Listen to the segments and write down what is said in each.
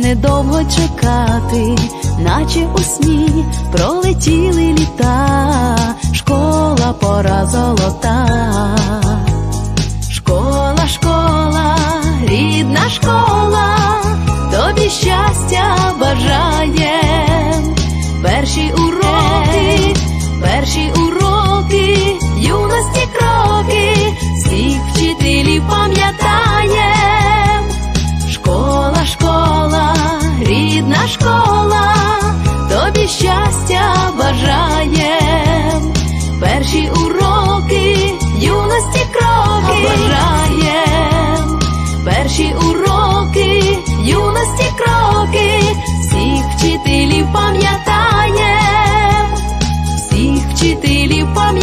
недовго чекати, наче у сні пролетіли літа, школа пора золота. Школа, школа, рідна школа,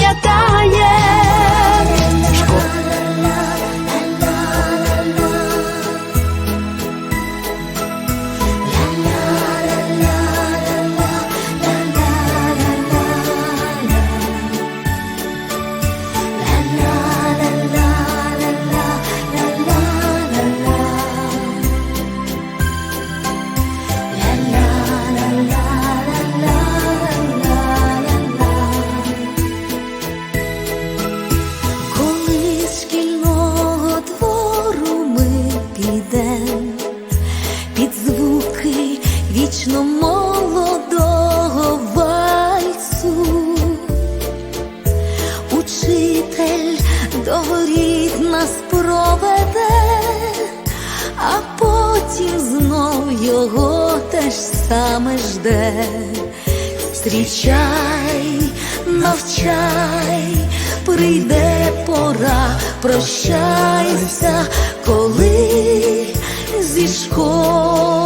вчителів саме жде. Зустрічай, навчай, прийде пора, прощайся, коли зі школи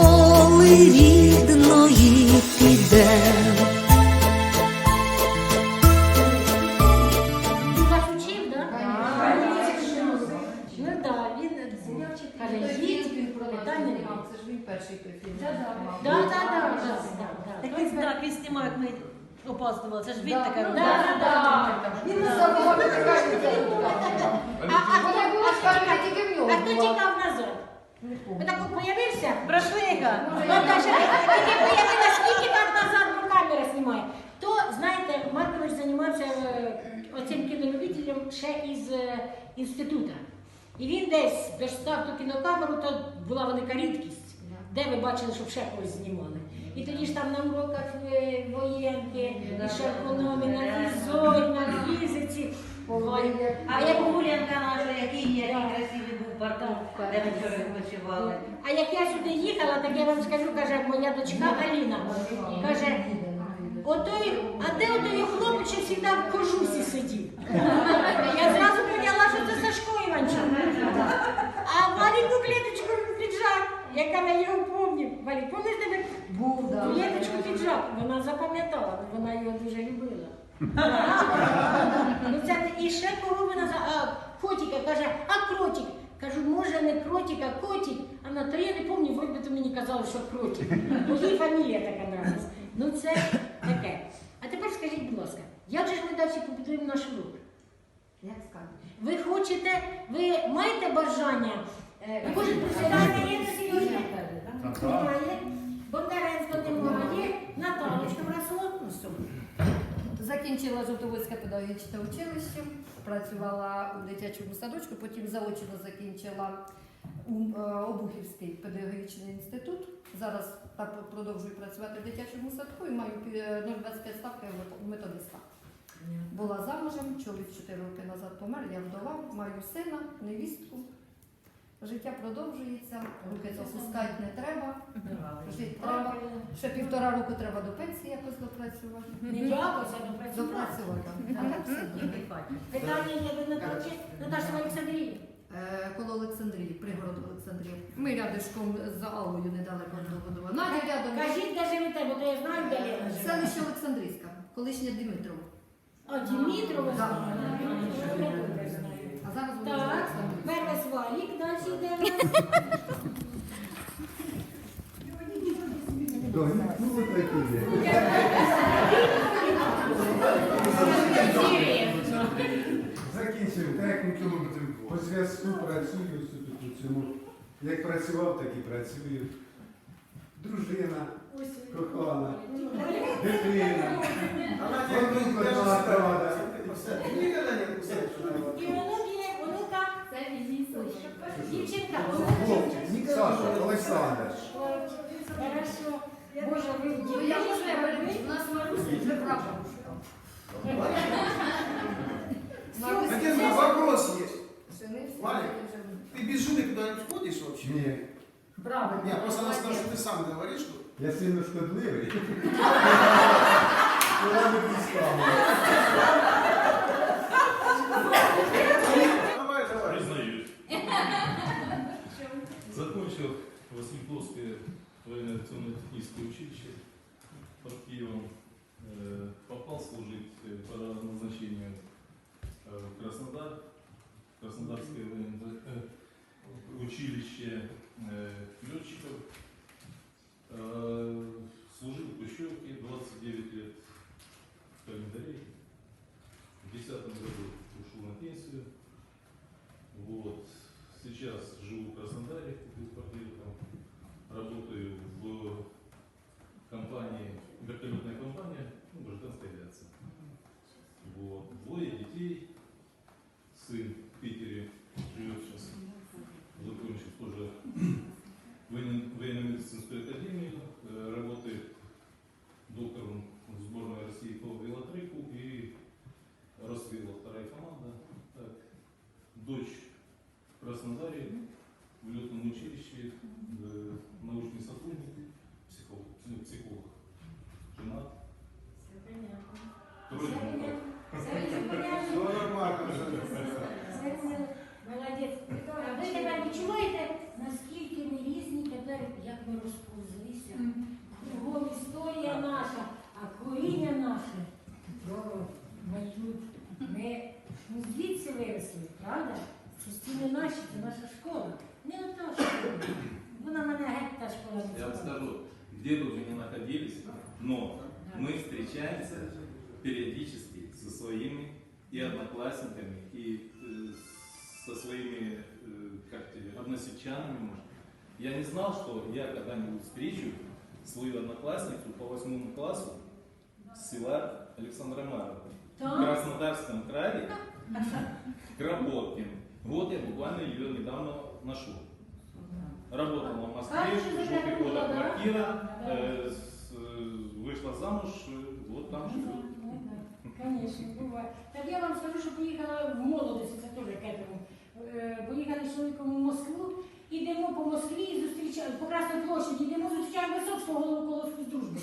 опаздували. Це ж він Да, така ну, робила. Він не забував, така А, хто- була а, скарга хто- тільки в нього а хто була. тікав назад? Ви так от появився? Брашлига. Наташа, тільки появилась, скільки так назад, бо камера знімає. То, знаєте, Маркович займався е, оцим кінолюбителем ще із е, інституту. І він десь достав ту кінокамеру, то була велика рідкість, де ви бачили, щоб ще когось знімали. І тоді ж там на уроках е, воєнки, і шаркономи, на фізоль, на фізиці. Ой, А як Гулянка наша, який який красивий був парком, де ми вчора відпочивали. А як я сюди їхала, так я вам скажу, каже, моя дочка Аліна, каже, отой, а де отой що завжди в кожусі сидів? Я зразу поняла, що це Сашко Іванчук. А Валіку клеточку піджак, яка я його пам'ятаю. Валік, помниш тебе? Був, да. Клеточку піджак, вона запам'ятала, бо вона його дуже любила. Ну це не- і ще кого вона за а, котика каже, а кротик. Кажу, може не кротик, а котик. А на то я не пам'ятаю, вроді би то мені казали, що кротик. Бо їй фамілія така нравилась. Ну це таке. А тепер скажіть, будь ласка, як же ж ми далі побудуємо наш рух? Як скажеш? Ви хочете, ви маєте бажання? е, Ви хочете присідати, є на сьогодні? Немає. Бондаренко немає. Наталочка Брасова. Ну, що? Закінчила Жовтоводське педагогічне училище, працювала у дитячому садочку, потім заочно закінчила е, Обухівський педагогічний інститут. Зараз так продовжую працювати в дитячому садку і маю пі- 0,25 ставки в методиста. Була замужем, чоловік 4 роки назад помер, я вдова, маю сина, невістку. Життя продовжується, руки запускати не треба, жити треба. Ще півтора року треба до пенсії якось допрацювати. Не якось, а допрацювати. Питання є до Наташі. Наташа Олександрії. Е, Коло Олександрії, пригород Олександрії. Ми рядишком з Аллою недалеко добудова. Надя рядом. Кажіть, де живете, бо то я знаю, де живе. Селище Олександрійська, колишня Димитрова. А, Дімітрова Так. А зараз вулиця Так, перше свалік, далі йде в нас. Ну. Закінчив технікум, по зв'язку працюю тут у цьому. Як працював, так і працюю. Дружина, кохана, дитина Онук одна рада. І воно є, воно так. Це мій сучка. Дівчинка, Хлопчик, Саша, Олександр. Хорошо. Боже, ви Ну, я можу я перебити? У нас Маруся вже прабабушка. Маруся, Один вопрос есть. сини всі Валя. такі вже Ты без жены куда-нибудь ходишь вообще? Ні, Правильно. Нет, просто она сказала, молодець. что ты сам говоришь, что... я сильно шкодливий. Вона не підставила. Закончил Васильковское военно-авиационно-техническое училище под Киевом. Э, Попал служить э, по назначению э, в Краснодар, Краснодарское военно- э, училище э, летчиков. Це стіни наші, це наша школа. Не ота школа. Вона мене геть та школа не Я вам цікавила. скажу, где бы вы ни находились, но мы встречаемся периодически со своими и одноклассниками, и э, со своими э, как тебе, односельчанами, может. Я не знал, что я когда-нибудь встречу свою одноклассницу по восьмому классу с села Александра Марова в Так. Краснодарском крае, Кропоткин. Вот я буквально ее недавно нашел. Работала в Москве, Как же жопе это было, года да? квартира, Да. э, с- э, вышла замуж, э, вот там живет. Конечно, буває. Так я вам скажу, що поїхала в молодості, це теж к этому. Е, Поїхали з чоловіком в Москву, ідемо по Москві і зустрічаємо, по Красній площаді, йдемо, зустрічаємо Висоцького голову колоску з дружби.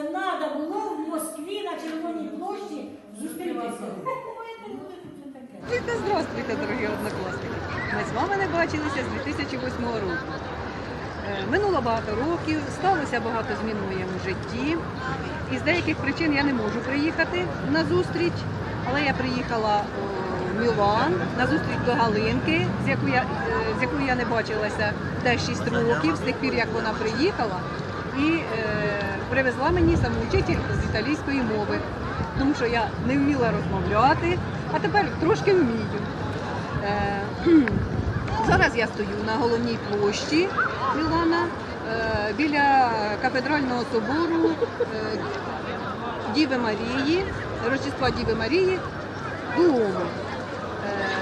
Це треба було в Москві на Червоній площі зустрітися. Таке. Здравствуйте, дорогі однокласники. Ми з вами не бачилися з 2008 року. Е, Минуло багато років, сталося багато змін в моєму житті. І з деяких причин я не можу приїхати на зустріч, але я приїхала у Мілан на зустріч до Галинки, з якою я, е, з якою я не бачилася теж 6 років, з тих пір, як вона приїхала, і е, привезла мені самоучитель з італійської мови, тому що я не вміла розмовляти, а тепер трошки вмію. Е, Зараз я стою на головній площі Мілана е, біля кафедрального собору е, Діви Марії, Рождества Діви Марії Дуомо.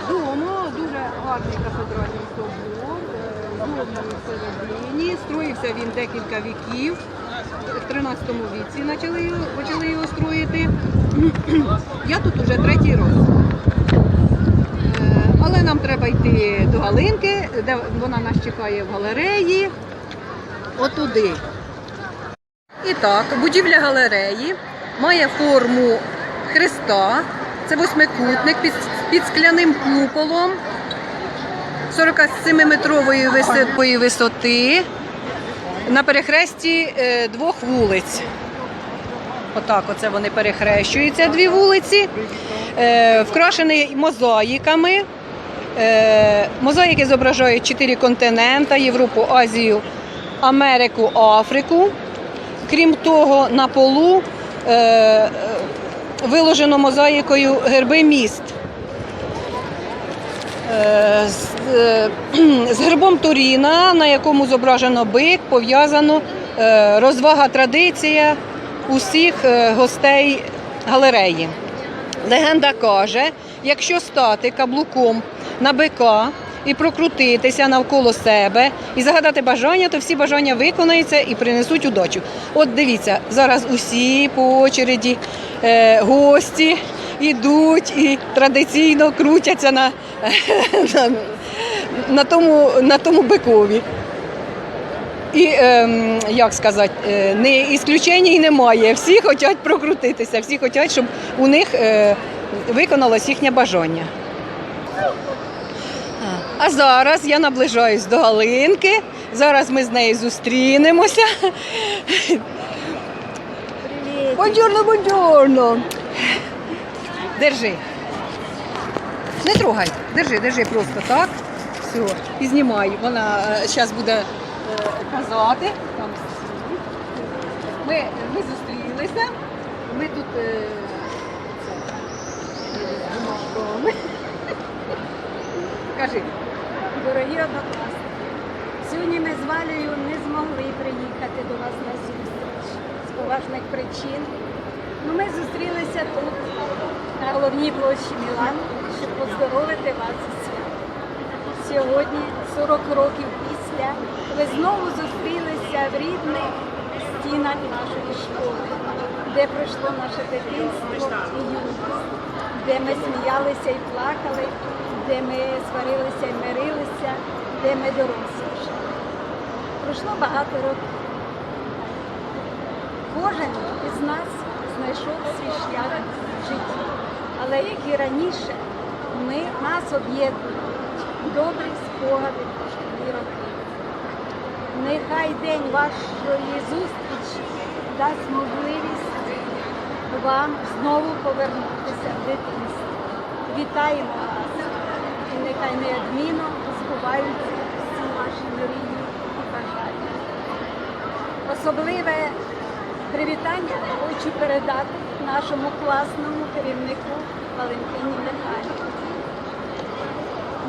Дуомо дуже гарний кафедральний собор, в середині. Строївся він декілька віків. В 13 віці почали його, почали його строїти. Я тут уже третій раз. Е, Але нам треба йти до Галинки, де вона нас чекає в галереї. Отуди. І так, будівля галереї має форму хреста. Це восьмикутник під, під скляним куполом 47-метрової високої висоти на перехресті е, двох вулиць. Отак оце вони перехрещуються, дві вулиці. Е, вкрашений мозаїками. Е, мозаїки зображають чотири континенти: Європу, Азію, Америку, Африку. Крім того, на полу виложено мозаїкою герби міст. Е, З, е, з гербом Туріна, на якому зображено бик, пов'язано е, розвага традиція усіх гостей галереї. Легенда каже, якщо стати каблуком на бика і прокрутитися навколо себе і загадати бажання, то всі бажання виконаються і принесуть удачу. От дивіться, зараз усі по очереді гості йдуть і традиційно крутяться на, на, на, тому, на тому бикові. І ем, як сказати, е, не ісключення і немає. Всі хочуть прокрутитися, всі хочуть, щоб у них е, виконалось їхнє бажання. А зараз я наближаюсь до Галинки. Зараз ми з нею зустрінемося. Бонджорно, бонджорно. Держи. Не трогай. Держи, держи просто так. Все. І знімай. Вона зараз буде е, казати. Ми, ми зустрілися. Ми тут. е. Кажи. Дорогі однокласники, сьогодні ми з Валею не змогли приїхати до вас на зустріч з поважних причин. Ну, ми зустрілися тут, на головній площі Мілан, щоб поздоровити вас зі святом. Сьогодні, 40 років після, ви знову зустрілися в рідних стінах нашої школи, де пройшло наше дитинство і юність, де ми сміялися і плакали, де ми сварилися і мирилися, де ми дорослішали. Пройшло багато років. Кожен із нас знайшов свій шлях в житті. Але як і раніше, ми, нас об'єднують добрі спогади про роки. Нехай день вашої зустрічі дасть можливість вам знову повернутися в дитинство. Вітаємо вас! І нехай неодмінно збуваються всі ваші мрії і бажання. Особливе привітання хочу передати нашому класному керівнику Валентині Михайлівні.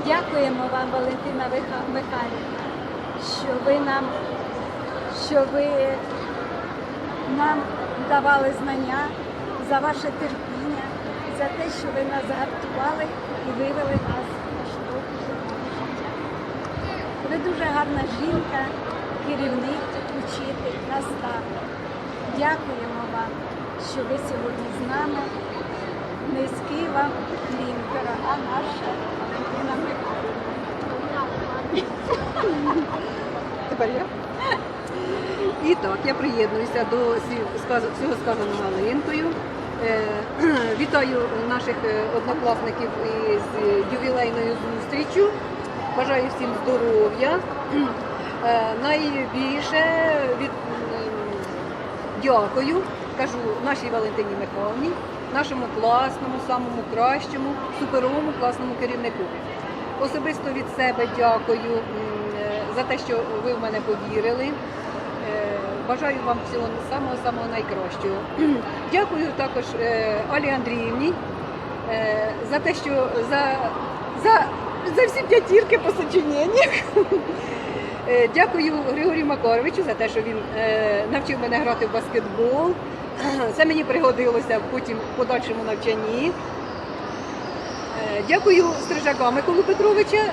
Дякуємо вам, Валентина Михайлівна, що ви нам, що ви нам давали знання за ваше терпіння, за те, що ви нас загартували і вивели нас на дорогу життя. Ви дуже гарна жінка, керівник, учитель, наставник. Дякуємо вам, що ви сьогодні з нами. Низький вам клін, дорога наша Валентина Михайлівна. Тепер я. І так, я приєднуюся до всього сказаного Галинкою. Е, Вітаю наших е, однокласників із ювілейною зустрічю. Бажаю всім здоров'я. Е, Найбільше від дякую, кажу нашій Валентині Михайловні, нашому класному, самому кращому, суперовому класному керівнику. Особисто від себе дякую е, за те, що ви в мене повірили. Е, Бажаю вам всього самого самого найкращого. Дякую також е, Алі Андріївні за те, що за, за, за всі п'ятірки по сочиненнях. Дякую Григорію Макаровичу за те, що він навчив мене грати в баскетбол. Це мені пригодилося потім в подальшому навчанні. Е, Дякую Стрижака Миколу Петровича, е,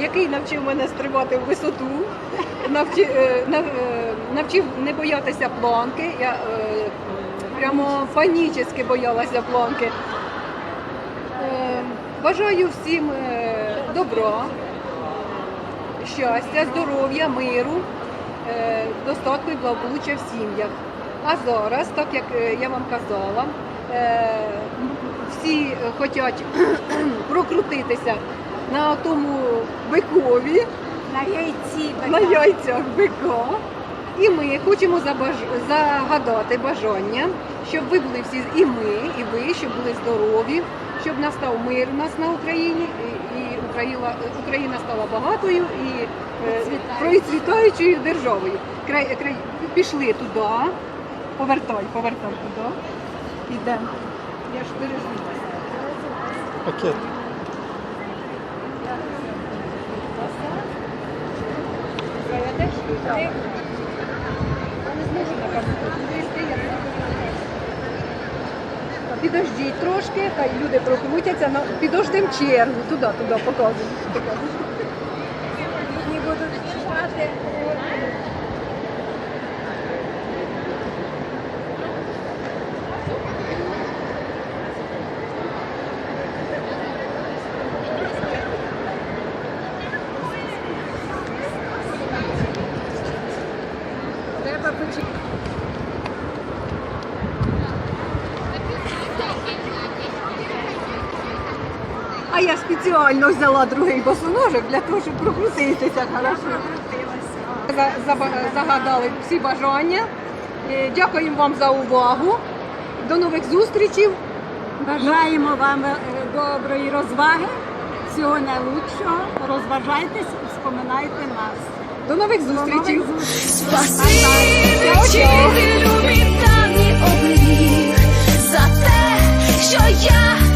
який навчив мене стрибати в висоту, навчив, навчив не боятися планки. Я е, прямо панічно боялася планки. Е, Бажаю всім е, добра, щастя, здоров'я, миру, е, достатку і благополуччя в сім'ях. А зараз, так як е, я вам казала, е, всі хочуть прокрутитися на тому бикові, На яйці на бика. яйцях бика. І ми хочемо забаж- загадати бажання, щоб ви були всі, і ми, і ви, щоб були здорові, щоб настав мир у нас на Україні, і, і Україна, Україна стала багатою і е, процвітаючою державою. Край, край, пішли туди, повертай, повертай туди. Ідемо. Я ж бережу. Пакет. Підождіть трошки, хай люди прокрутяться, но підождемо чергу, туди, туди, показуємо. Їхні будуть чекати. Треба почекати. А я спеціально взяла другий босоножок для того, щоб прокрутитися хорошо. Загадали всі бажання. Е, Дякуємо вам за увагу. До нових зустрічей. Бажаємо вам е, доброї розваги, всього найлучшого. Розважайтесь, вспоминайте нас. До нових зустрічей. оберіг, за те, що я